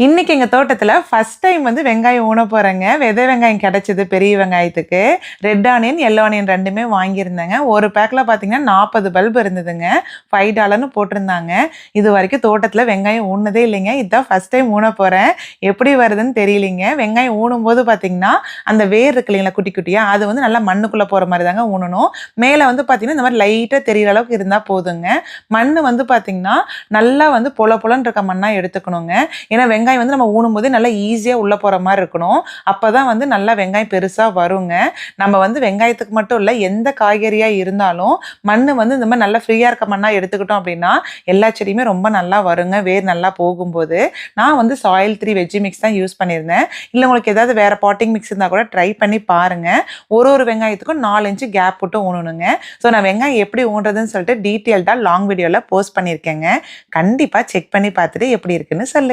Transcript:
இன்றைக்கி எங்கள் தோட்டத்தில் ஃபஸ்ட் டைம் வந்து வெங்காயம் ஊன போகிறேங்க விதை வெங்காயம் கிடச்சிது பெரிய வெங்காயத்துக்கு. ரெட் ஆனியன் எல்லோ ஆனியன் ரெண்டுமே வாங்கியிருந்தேங்க. ஒரு பேக்கில் பார்த்தீங்கன்னா நாற்பது பல்ப் இருந்ததுங்க. ஃபைவ் டாலர்னு போட்டிருந்தாங்க. இது வரைக்கும் தோட்டத்தில் வெங்காயம் ஊனதே இல்லைங்க. இதுதான் ஃபர்ஸ்ட் டைம் ஊன போகிறேன் எப்படி வருதுன்னு தெரியலிங்க. வெங்காயம் ஊனும்போது பார்த்திங்கன்னா பார்த்தீங்கன்னா அந்த வேர் இருக்கு இல்லைங்களா குட்டி குட்டியாக அது வந்து நல்லா மண்ணுக்குள்ளே போகிற மாதிரி தாங்க ஊனணும். மேலே வந்து பார்த்திங்கன்னா இந்த மாதிரி லைட்டாக தெரிகிற அளவுக்கு இருந்தால் போதுங்க. மண் வந்து பார்த்தீங்கன்னா நல்லா வந்து பொல பொலன்னு இருக்க மண்ணாக எடுத்துக்கணுங்க. ஏன்னா வெங்காயம் வந்து நம்ம ஊனும்போது நல்லா ஈஸியாக உள்ளே போகிற மாதிரி இருக்கணும். அப்போ தான் வந்து நல்லா வெங்காயம் பெருசாக வருங்க. நம்ம வந்து வெங்காயத்துக்கு மட்டும் இல்லை எந்த காய்கறியாக இருந்தாலும் மண் வந்து இந்த மாதிரி நல்லா ஃப்ரீயாக இருக்க மண்ணாக எடுத்துக்கிட்டோம் அப்படின்னா எல்லா செடியுமே ரொம்ப நல்லா வருங்க. வேர் நல்லா போகும்போது. நான் வந்து சாயில் த்ரீ வெஜ்ஜி மிக்ஸ் தான் யூஸ் பண்ணியிருந்தேன். இல்லை உங்களுக்கு ஏதாவது வேறு பாட்டிங் மிக்ஸ் இருந்தால் கூட ட்ரை பண்ணி பாருங்கள் ஒரு ஒரு வெங்காயத்துக்கும் நாலு இன்ச்சு கேப் விட்டு ஊனணுங்க. ஸோ நான் வெங்காயம் எப்படி ஊன்றதுன்னு சொல்லிட்டு டீட்டெயில்டாக லாங் வீடியோவில் போஸ்ட் பண்ணியிருக்கேங்க. கண்டிப்பாக செக் பண்ணி பார்த்துட்டு எப்படி இருக்குன்னு சொல்லு